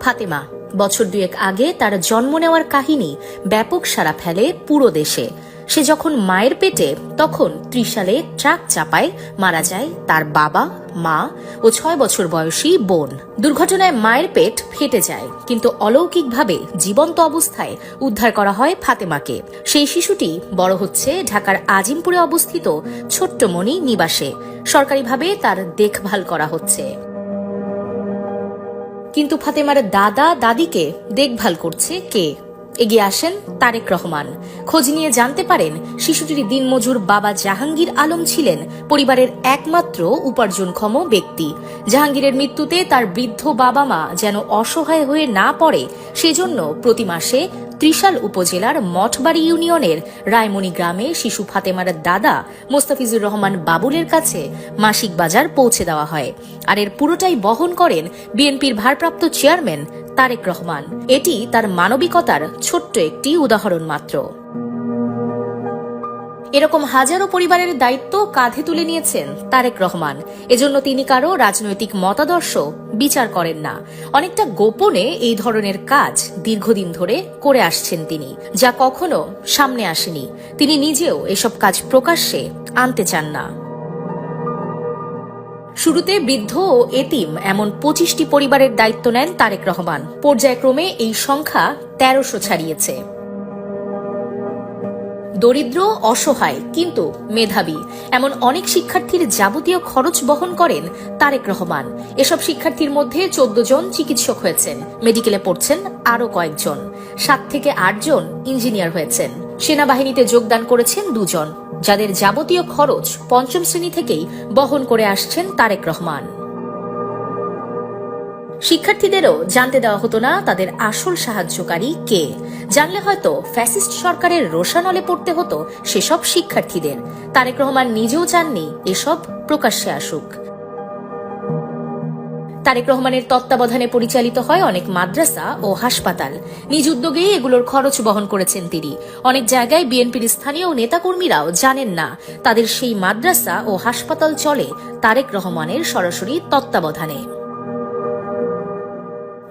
ফাতেমা। বছর দুয়েক আগে তার জন্ম নেওয়ার কাহিনী ব্যাপক সারা ফেলে পুরো দেশে। সে যখন মায়ের পেটে, তখন ত্রিশালে ট্রাক চাপায় মারা যায় তার বাবা, মা ও ছয় বছর বয়সী বোন। দুর্ঘটনায় মায়ের পেট ফেটে যায়, কিন্তু অলৌকিকভাবে জীবন্ত অবস্থায় উদ্ধার করা হয় ফাতেমাকে। সেই শিশুটি বড় হচ্ছে ঢাকার আজিমপুরে অবস্থিত ছোট্টমণি নিবাসে। সরকারিভাবে তার দেখভাল করা হচ্ছে। কিন্তু ফাতেমার দাদা দাদিকে দেখভাল করছে কে? এগিয়ে আসেন তারেক রহমান। খোঁজ নিয়ে জানতে পারেন, শিশুটির দিনমজুর বাবা জাহাঙ্গীর আলম ছিলেন পরিবারের একমাত্র উপার্জনক্ষম ব্যক্তি। জাহাঙ্গীরের মৃত্যুতে তার বৃদ্ধ বাবা মা যেন অসহায় হয়ে না পড়ে, সেজন্য প্রতি মাসে ত্রিশাল উপজেলার মঠবাড়ি ইউনিয়নের রায়মণি গ্রামে শিশু ফাতেমার দাদা মোস্তাফিজুর রহমান বাবুলের কাছে মাসিক বাজার পৌঁছে দেওয়া হয়। আর এর পুরোটাই বহন করেন বিএনপির ভারপ্রাপ্ত চেয়ারম্যান তারেক রহমান। এটি তার মানবিকতার ছোট্ট একটি উদাহরণ মাত্র। এরকম হাজারো পরিবারের দায়িত্ব কাঁধে তুলে নিয়েছেন তারেক রহমান। এজন্য তিনি কারও রাজনৈতিক মতাদর্শ বিচার করেন না। অনেকটা গোপনে এই ধরনের কাজ দীর্ঘদিন ধরে করে আসছেন তিনি, যা কখনো সামনে আসেনি। তিনি নিজেও এসব কাজ প্রকাশ্যে আনতে চান না। শুরুতে বৃদ্ধ ও এতিম এমন পঁচিশটি পরিবারের দায়িত্ব নেন তারেক রহমান। পর্যায়ক্রমে এই সংখ্যা তেরোশো ছাড়িয়েছে। দরিদ্র, অসহায়, কিন্তু মেধাবী, এমন অনেক শিক্ষার্থীর যাবতীয় খরচ বহন করেন তারেক রহমান। এসব শিক্ষার্থীর মধ্যে চোদ্দ জন চিকিৎসক হয়েছেন, মেডিকেলে পড়ছেন আরও কয়েকজন। সাত থেকে আটজন ইঞ্জিনিয়ার হয়েছেন। সেনাবাহিনীতে যোগদান করেছেন দুজন। যাদের যাবতীয় খরচ পঞ্চম শ্রেণি থেকেই বহন করে আসছেন তারেক রহমান। শিক্ষার্থীদেরও জানতে দেওয়া হতো না তাদের আসল সাহায্যকারী কে। জানলে হয়তো ফ্যাসিস্ট সরকারের রোশানলে পড়তে হতো সেসব শিক্ষার্থীদের। তারেক রহমান নিজেও চাননি এসব প্রকাশ্যে আসুক। তারেক রহমানের তত্ত্বাবধানে পরিচালিত হয় অনেক মাদ্রাসা ও হাসপাতাল। নিজ উদ্যোগেই এগুলোর খরচ বহন করেছেন তিনি। অনেক জায়গায় বিএনপির স্থানীয় নেতাকর্মীরাও জানেন না, তাদের সেই মাদ্রাসা ও হাসপাতাল চলে তারেক রহমানের সরাসরি তত্ত্বাবধানে।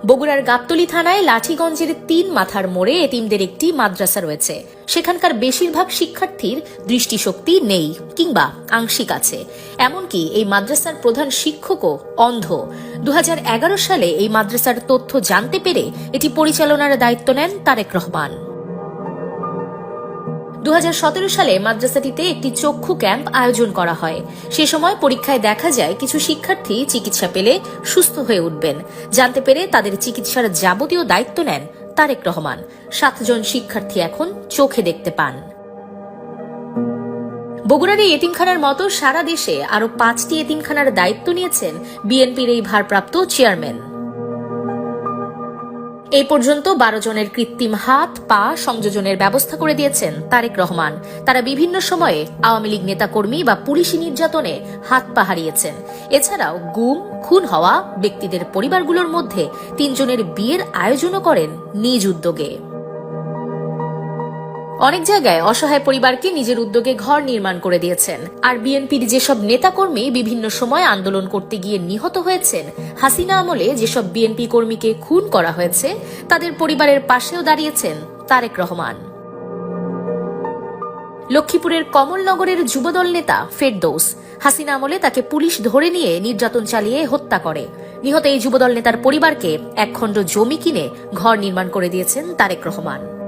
বগুড়ার গাবতলি থানায় লাঠিগঞ্জের তিন মাথার মোড়ে এতিমদের একটি মাদ্রাসা রয়েছে। সেখানকার বেশিরভাগ শিক্ষার্থীর দৃষ্টিশক্তি নেই কিংবা আংশিক আছে। এমনকি এই মাদ্রাসার প্রধান শিক্ষকও অন্ধ। দু হাজার এগারো সালে এই মাদ্রাসার তথ্য জানতে পেরে এটি পরিচালনার দায়িত্ব নেন তারেক রহমান। দু হাজার সতেরো সালে মাদ্রাসাটিতে একটি চক্ষু ক্যাম্প আয়োজন করা হয়। সে সময় পরীক্ষায় দেখা যায় কিছু শিক্ষার্থী চিকিৎসা পেলে সুস্থ হয়ে উঠবেন। জানতে পেরে তাদের চিকিৎসার যাবতীয় দায়িত্ব নেন তারেক রহমান। সাতজন শিক্ষার্থী এখন চোখে দেখতে পান। বগুড়ার এই এতিমখানার মতো সারা দেশে আরও পাঁচটি এতিমখানার দায়িত্ব নিয়েছেন বিএনপির এই ভারপ্রাপ্ত চেয়ারম্যান। এই পর্যন্ত বারো জনের কৃত্রিম হাত, পা সংযোজনের ব্যবস্থা করে দিয়েছেন তারেক রহমান। তারা বিভিন্ন সময়ে আওয়ামী লীগ নেতাকর্মী বা পুলিশি নির্যাতনে হাত পা হারিয়েছেন। এছাড়াও গুম, খুন হওয়া ব্যক্তিদের পরিবারগুলোর মধ্যে তিনজনের বিয়ের আয়োজনও করেন নিজ উদ্যোগে। অনেক জায়গায় অসহায় পরিবারকে নিজের উদ্যোগে ঘর নির্মাণ করে দিয়েছেন। আর বিএনপির যেসব নেতাকর্মী বিভিন্ন সময় আন্দোলন করতে গিয়ে নিহত হয়েছেন, হাসিনা আমলে যেসব বিএনপি কর্মীকে খুন করা হয়েছে, তাদের পরিবারের পাশেও দাঁড়িয়েছেন তারেক রহমান। লক্ষ্মীপুরের কমলনগরের যুবদল নেতা ফেরদৌস, হাসিনা আমলে তাকে পুলিশ ধরে নিয়ে নির্যাতন চালিয়ে হত্যা করে। নিহত এই যুবদল নেতার পরিবারকে একখণ্ড জমি কিনে ঘর নির্মাণ করে দিয়েছেন তারেক রহমান।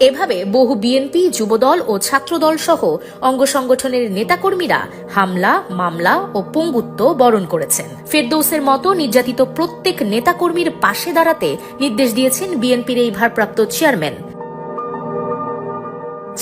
এভাবে বহু বিএনপি যুবদল ও ছাত্রদল সহ অঙ্গ সংগঠনের নেতাকর্মীরা হামলা, মামলা ও পঙ্গুত্ব বরণ করেছেন। ফেরদৌসের মতো নির্যাতিত প্রত্যেক নেতাকর্মীর পাশে দাঁড়াতে নির্দেশ দিয়েছেন বিএনপির এই ভারপ্রাপ্ত চেয়ারম্যান।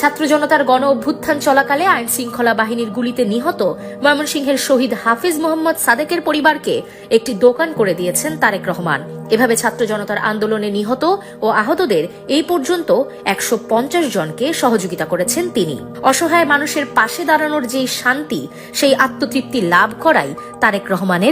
ছাত্র জনতার গণ অভ্যুত্থান চলাকালে আইন শৃঙ্খলা বাহিনীর গুলিতে নিহত ময়মনসিংহের শহীদ হাফিজ মোহাম্মদ সাদেকের পরিবারকে একটি দোকান করে দিয়েছেন তারেক রহমান। এভাবে ছাত্র জনতার আন্দোলনে নিহত ও আহতদের এই পর্যন্ত একশো পঞ্চাশ জনকে সহযোগিতা করেছেন তিনি। অসহায় মানুষের পাশে দাঁড়ানোর যেই শান্তি, সেই আত্মতৃপ্তি লাভ করাই তারেক রহমানের